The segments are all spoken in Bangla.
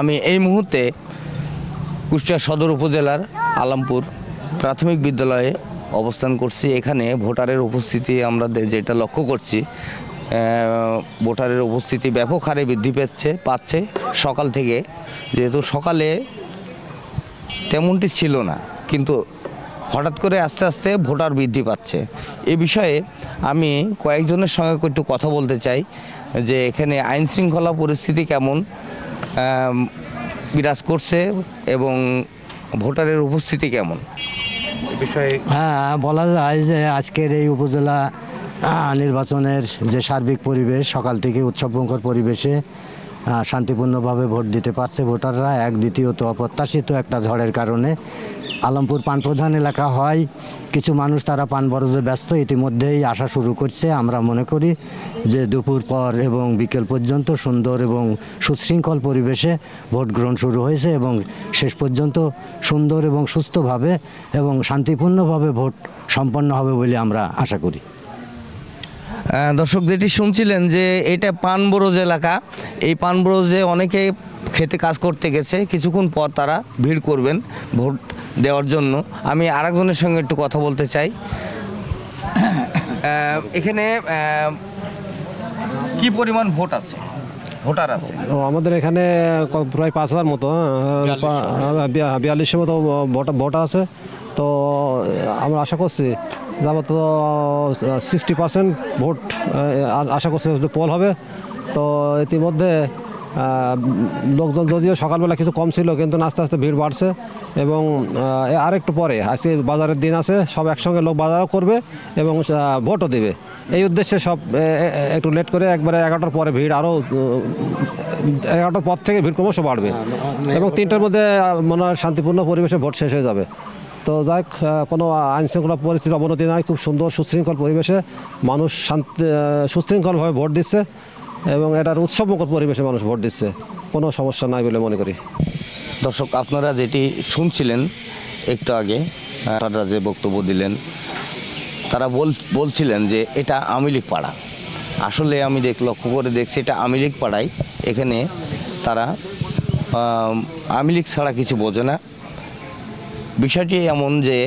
আমি এই মুহূর্তে কুষ্টিয়া সদর উপজেলার আলামপুর প্রাথমিক বিদ্যালয়ে অবস্থান করছি। এখানে ভোটারের উপস্থিতি আমরা যেটা লক্ষ্য করছি ভোটারের উপস্থিতি ব্যাপক হারে বৃদ্ধি পাচ্ছে পাচ্ছে। সকাল থেকে যেহেতু সকালে তেমনটি ছিল না, কিন্তু হঠাৎ করে আস্তে আস্তে ভোটার বৃদ্ধি পাচ্ছে। এ বিষয়ে আমি কয়েকজনের সঙ্গে একটু কথা বলতে চাই যে এখানে আইন শৃঙ্খলা পরিস্থিতি কেমন বিরাজ করছে এবং ভোটারের উপস্থিতি কেমন? বিষয়ে হ্যাঁ বলা যায় যে আজকের এই উপজেলা নির্বাচনের যে সার্বিক পরিবেশ সকাল থেকে উৎসবমুখর পরিবেশে শান্তিপূর্ণভাবে ভোট দিতে পারছে ভোটাররা। এক দ্বিতীয়ত অপ্রত্যাশিত একটা ঝড়ের কারণে আলমপুর পান প্রধান এলাকা হয়। কিছু মানুষ তারা পান বরজে ব্যস্ত, ইতিমধ্যেই আসা শুরু করছে। আমরা মনে করি যে দুপুর পর এবং বিকেল পর্যন্ত সুন্দর এবং সুশৃঙ্খল পরিবেশে ভোট গ্রহণ শুরু হয়েছে এবং শেষ পর্যন্ত সুন্দর এবং সুস্থভাবে এবং শান্তিপূর্ণভাবে ভোট সম্পন্ন হবে বলে আমরা আশা করি। দর্শক যেটি শুনছিলেন যে এটা পানবরোজ এলাকা। এই পানবরোজে অনেকে খেতে কাজ করতে গেছে কিছুক্ষণ পর তারা ভিড় করবেন ভোট দেওয়ার জন্য। আমি আরেকজনের সঙ্গে একটু কথা বলতে চাই। এখানে কি পরিমাণ ভোট আছে? ভোটার আছে। ও আমাদের এখানে প্রায় পাঁচ হাজার মতো বিয়াল্লিশের মতো ভোট ভোট আছে। তো আমরা আশা করছি যাবত সিক্সটি পার্সেন্ট ভোট আশা করছি পোল হবে। তো ইতিমধ্যে লোকজন যদিও সকালবেলা কিছু কম ছিল কিন্তু আস্তে আস্তে ভিড় বাড়ছে এবং আরেকটু পরে আজকে বাজারের দিন আছে সব একসঙ্গে লোক বাজারও করবে এবং ভোটও দেবে। এই উদ্দেশ্যে সব একটু লেট করে একবারে এগারোটার পরে ভিড় আরও এগারোটার পর থেকে ভিড় ক্রমশ বাড়বে। এবং তিনটার মধ্যে মনে হয় শান্তিপূর্ণ পরিবেশে ভোট শেষ হয়ে যাবে। তো যাই কোনো আইন শৃঙ্খলা পরিস্থিতির অবনতি নাই, খুব সুন্দর সুশৃঙ্খল পরিবেশে মানুষ শান্তি সুশৃঙ্খলভাবে ভোট দিচ্ছে এবং এটার উৎসবমুখর পরিবেশে মানুষ ভোট দিচ্ছে। কোনো সমস্যা নাই বলে মনে করি। দর্শক, আপনারা যেটি শুনছিলেন একটু আগে তারা যে বক্তব্য দিলেন, তারা বল, বলছিলেন যে এটা আমিলিক পাড়া। আসলে আমি দেখ, লক্ষ্য করে দেখছি, এটা আমিলিক পাড়ায় এখানে তারা আমিলিক ছাড়া কিছু বোঝে না। বিষয়টি এমন যে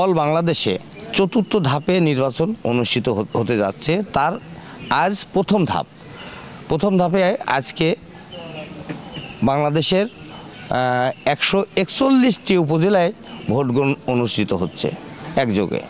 অল বাংলাদেশে চতুর্থ ধাপে নির্বাচন অনুষ্ঠিত হতে যাচ্ছে। তার আজ প্রথম ধাপ। প্রথম ধাপে আজকে বাংলাদেশের একশো একচল্লিশটি উপজেলায় ভোট গ্রহণ অনুষ্ঠিত হচ্ছে একযোগে।